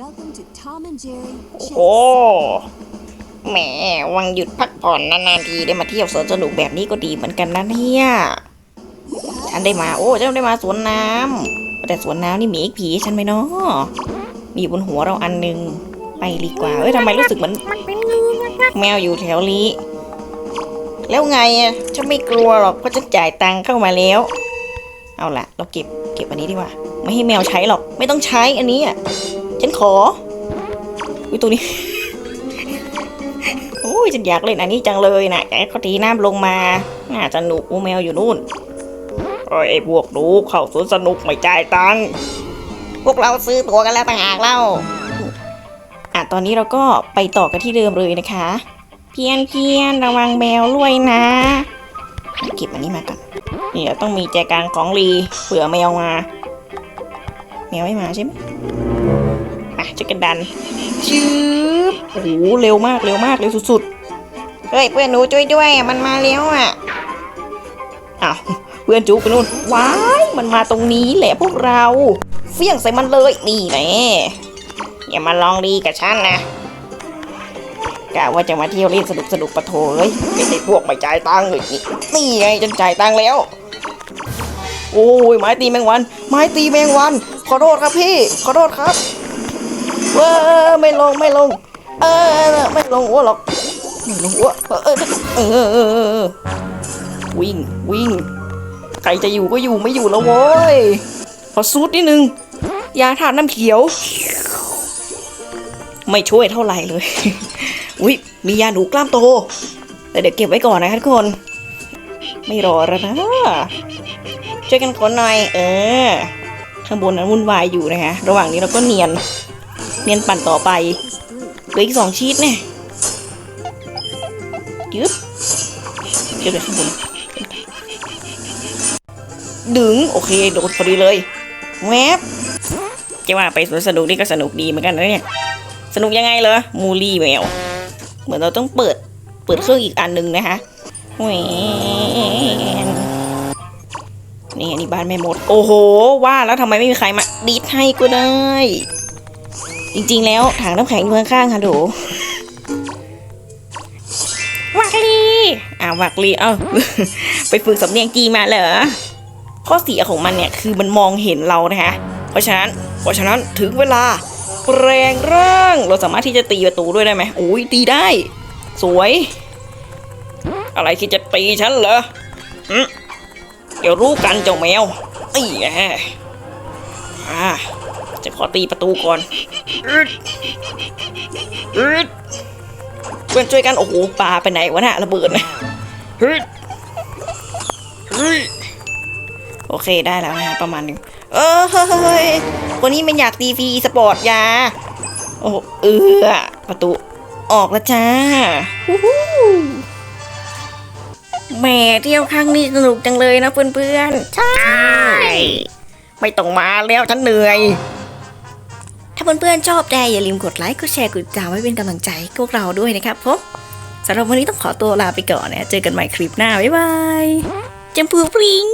Welcome to Tom and Jerry โอ้แหมวังหยุดพักผ่อนนานๆทีได้มาเที่ยวสวนสนุกแบบนี้ก็ดีเหมือนกันนะเนี่ยฉันได้มา โอ้ฉันได้มาสวนน้ำแต่สวนน้ำนี่มีอีกผีฉันไหมเนาะมีอยู่บนหัวเราอันหนึง ไปดีกว่า เอ้ยทำไมรู้สึกเหมือนแมวอยู่แถวนี้ แล้วไงอะฉันไม่กลัวหรอกเพราะฉันจ่ายตังค์เข้ามาแล้ว เอาล่ะ เราเก็บเก็บอันนี้ดีกว่า ไม่ให้แมวใช้หรอก ไม่ต้องใช้อันนี้อะ ฉันขอ อุ้ยตัวนี้ โอ้ยฉันอยากเล่นอันนี้จังเลยนะแกเขาตีน้ำลงมา น่าสนุกอูแมวอยู่นู่นโอ้ยไอ้พวกดูเข้าสวนสนุกไม่จ่ายตังค์ พวกเราซื้อตั๋วกันแล้วต่างหากเล่า อะตอนนี้เราก็ไปต่อกันที่เดิมเลยนะคะ เพียนเพียนระวังแมวด้วยนะเก็บอันนี้มาก่อนนี่เราต้องมีแจกันของรีเผื่อแมวมา แมวไม่มาใช่ไหม อะจะกันดันชืบโอ้โหเร็วมากเร็วมากเร็วสุดๆเฮ้ยเพื่อนหนูช่วยด้วยอะมันมาแล้วอะอ้าวเพื่อนจุกไปนู่นว้ายมันมาตรงนี้แหละพวกเรา เฟี้ยงใส่มันเลยนี่แหละอย่ามาลองดีกับฉันนะกะว่าจะมาเที่ยวเล่นสนุกสนุกๆปะโถเอ้ยไม่ได้พวกไม่จ่ายตังค์เลยนี่นี่ไงฉันจ่ายตังค์แล้ว โอ้ยไม้ตีแมงวัน ไม้ตีแมงวัน ขอโทษครับพี่ ขอโทษครับ เว้อไม่ลงไม่ลง เออไม่ลงอ้วหรอกไม่ลงอ้วเออเออเออเออเออเออวิ่งวิ่งใครจะอยู่ก็อยู่ไม่อยู่แล้วโว้ยขอซูดนิดนึงยาทาน้ำเขียว ไม่ช่วยเท่าไหร่เลยอุ้ยมียาหนูกล้ามโต แต่เดี๋ยวเก็บไว้ก่อนนะคะทุกคน ไม่รอแล้วนะช่วยกันขนหน่อย เออ ข้างบนนั้นวุ่นวายอยู่นะคะระหว่างนี้เราก็เนียน เนียนปั่นต่อไปเหลืออีกสองชีตเนี่ยยึบเก็บเลยข้างบนดึง โอเค โดดพอดีเลยแวบจะว่าไปสวนสนุกนี่ก็สนุกดีเหมือนกันนะเนี่ย สนุกยังไงเหรอมูลี่แมว เหมือนเราต้องเปิด เปิดเครื่องอีกอันหนึ่งนะคะแหวนนี่อันนี้บ้านไม่หมด โอ้โห ว่าแล้วทำไมไม่มีใครมาดีดให้ก็ได้ จริงๆ แล้วถังน้ำแข็งอยู่ข้างๆค่ะดูวักลีอ่าวักลีเอ้าไปฝึกสำเนียงจีมาเหรอข้อเสียของมันเนี่ยคือมันมองเห็นเรานะคะ เพราะฉะนั้นเพราะฉะนั้นถึงเวลาแปลงร่างเราสามารถที่จะตีประตูด้วยได้ไหมโอ้ยตีได้ สวย อะไรที่จะตีฉันเหรอเดี๋ยวรู้กันเจ้าแมวไอ้แย่อ่าจะขอตีประตูก่อน อึดอึดเพื่อนช่วยกัน โอ้โหปลาไปไหนวะน่ะระเบิดนะฮึดฮึดโอเคได้แล้วนะประมาณหนึงเออเฮ้ยคนนี้มันอยากตีฟรีสปอร์ตยา โอ้โหเออประตูออกแล้วจ้าฮู้ฮู้แหม่เที่ยวครั้งนี้สนุกจังเลยนะเพื่อนๆ ใช่ ไม่ต้องมาแล้วฉันเหนื่อย ถ้าเพื่อนๆชอบได้อย่าลืมกดไลค์ กดแชร์ กดติดตามไว้เป็นกำลังใจให้พวกเราด้วยนะครับผมสำหรับวันนี้ต้องขอตัวลาไปก่อนนะ เจอกันใหม่คลิปหน้า บ๊ายบายจมพูพริง